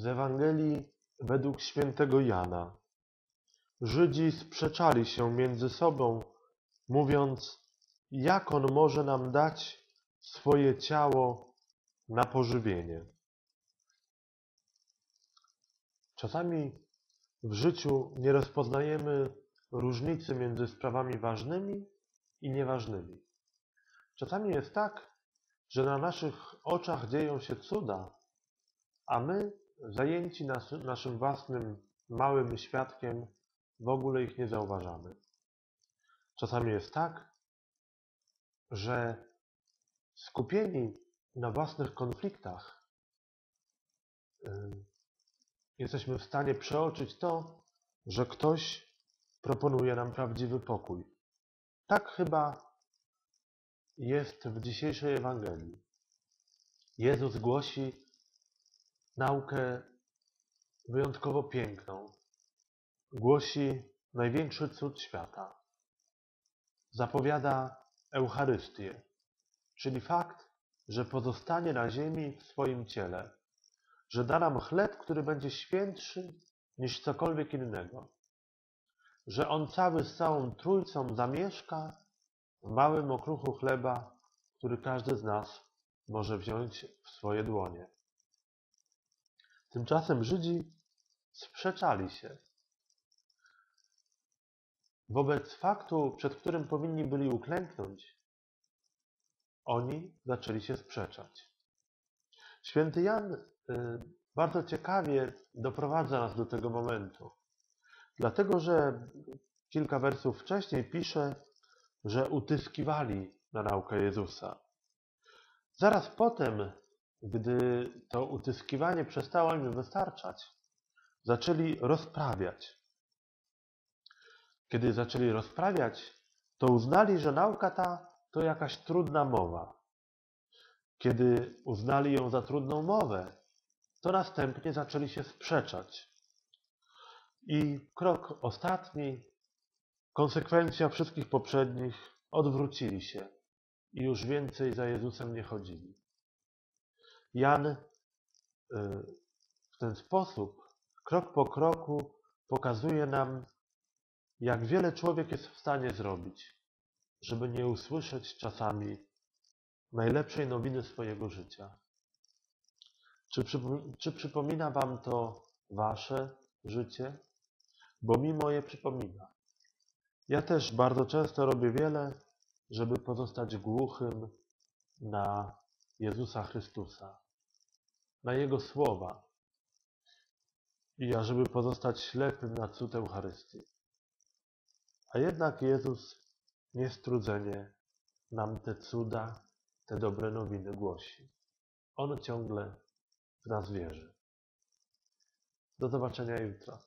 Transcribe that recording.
z Ewangelii według świętego Jana. Żydzi sprzeczali się między sobą, mówiąc, jak on może nam dać swoje ciało na pożywienie. Czasami w życiu nie rozpoznajemy różnicy między sprawami ważnymi i nieważnymi. Czasami jest tak, że na naszych oczach dzieją się cuda, a my, zajęci nas, naszym własnym małym świadkiem, w ogóle ich nie zauważamy. Czasami jest tak, że skupieni na własnych konfliktach jesteśmy w stanie przeoczyć to, że ktoś proponuje nam prawdziwy pokój. Tak chyba jest w dzisiejszej Ewangelii. Jezus głosi naukę wyjątkowo piękną. Głosi największy cud świata. Zapowiada Eucharystię, czyli fakt, że pozostanie na ziemi w swoim ciele, że da nam chleb, który będzie świętszy niż cokolwiek innego, że On cały z całą Trójcą zamieszka w małym okruchu chleba, który każdy z nas może wziąć w swoje dłonie. Tymczasem Żydzi sprzeczali się wobec faktu, przed którym powinni byli uklęknąć. Oni zaczęli się sprzeczać. Święty Jan y, bardzo ciekawie doprowadza nas do tego momentu. Dlatego, że kilka wersów wcześniej pisze, że utyskiwali na naukę Jezusa. Zaraz potem, gdy to utyskiwanie przestało im wystarczać, zaczęli rozprawiać. Kiedy zaczęli rozprawiać, to uznali, że nauka ta to jakaś trudna mowa. Kiedy uznali ją za trudną mowę, to następnie zaczęli się sprzeczać. I krok ostatni, konsekwencja wszystkich poprzednich, odwrócili się i już więcej za Jezusem nie chodzili. Jan y, w ten sposób, krok po kroku, pokazuje nam, jak wiele człowiek jest w stanie zrobić, żeby nie usłyszeć czasami najlepszej nowiny swojego życia. Czy, czy przypomina Wam to Wasze życie? Bo mi moje przypomina. Ja też bardzo często robię wiele, żeby pozostać głuchym na Jezusa Chrystusa, na Jego słowa i ażeby pozostać ślepym na cud Eucharystii. A jednak Jezus niestrudzenie nam te cuda, te dobre nowiny głosi. On ciągle w nas wierzy. Do zobaczenia jutro.